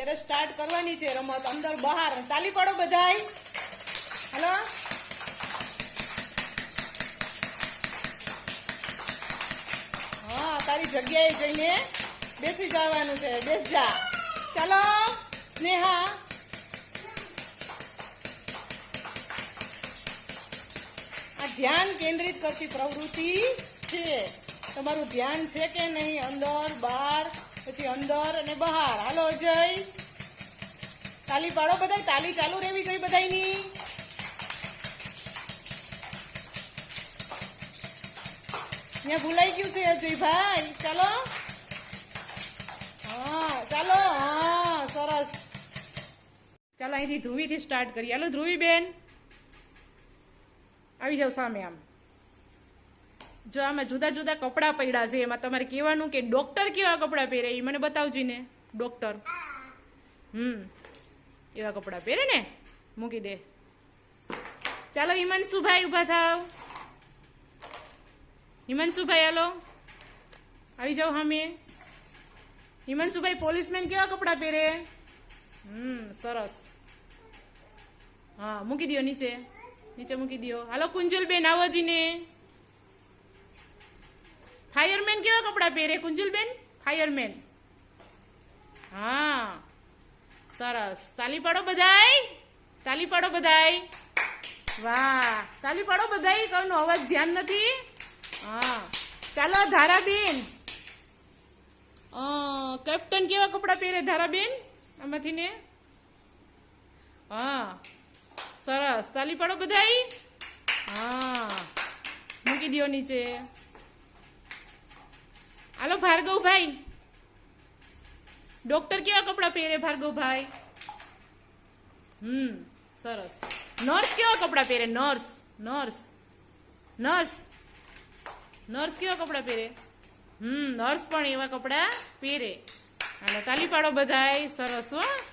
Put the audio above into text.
ત્યારે સ્ટાર્ટ કરવાની છે રમત. અંદર બહાર. ચાલી પડો બધા હલો? હા, તારી જગ્યાએ જઈને બેસી જવાનું છે. બેસ ચાલો, સ્નેહા. આ ધ્યાન કેન્દ્રિત કરતી પ્રવૃત્તિ છે. તમારું ધ્યાન છે કે નહીં? અંદર, બહાર પછી અંદર અને બહાર. હાલો અજય તાલી પાડો બધાય. તાલી ચાલુ રહેવી જોઈએ બધાયની. ત્યાં ભૂલાઈ ગયું છે અજયભાઈ. ચાલો. હા ચાલો. હા, સરસ. ચાલો, અહીંથી ધ્રુવીથી સ્ટાર્ટ કરીએ. હાલો ધ્રુવી બેન આવી જાવ સામે આમ. જો આમાં જુદા જુદા કપડાં પડ્યા છે, એમાં તમારે કહેવાનું કે ડોક્ટર કેવા કપડાં પહેરે? એ મને બતાવજી ને ડોક્ટર. હમ. એવા કપડાં પહેરે ને? મૂકી દે. ચાલો, હિમાંશુભાઈ ઊભા થાવ. હિમાંશુભાઈ, હાલો. આવી જાઓ સામે હિમાંશુભાઈ, પોલીસમેન કેવા કપડાં પહેરે? હમ, સરસ. હા, મૂકી દો નીચે. નીચે મૂકી દો હાલો, કુંજલબેન, આવો જીને. ફાયરમેન કેવા કપડાં પહેરે કુંજલબેન ફાયરમેન હા સરસ તાલી પાડો બધાય તાલી પાડો બધાય વાહ તાલી પાડો બધાય કોઈનો અવાજ ધ્યાન નથી હા ચાલો ધારાબેન અ, કેપ્ટન કેવા કપડાં પહેરે ધારાબેન આમાંથી ને હા સરસ તાલી પાડો બધાય હા મૂકી દો નીચે હાલો ભાર્ગવભાઈ. ડોક્ટર કેવા કપડાં પહેરે ભાર્ગવભાઈ? હમ, સરસ. નર્સ કેવા કપડાં પહેરે? Nurse nurse nurse. નર્સ કેવા કપડાં પહેરે? હમ, નર્સ પણ એવા કપડાં પહેરે. અને તાલી પાડો બધાય સરસ હો.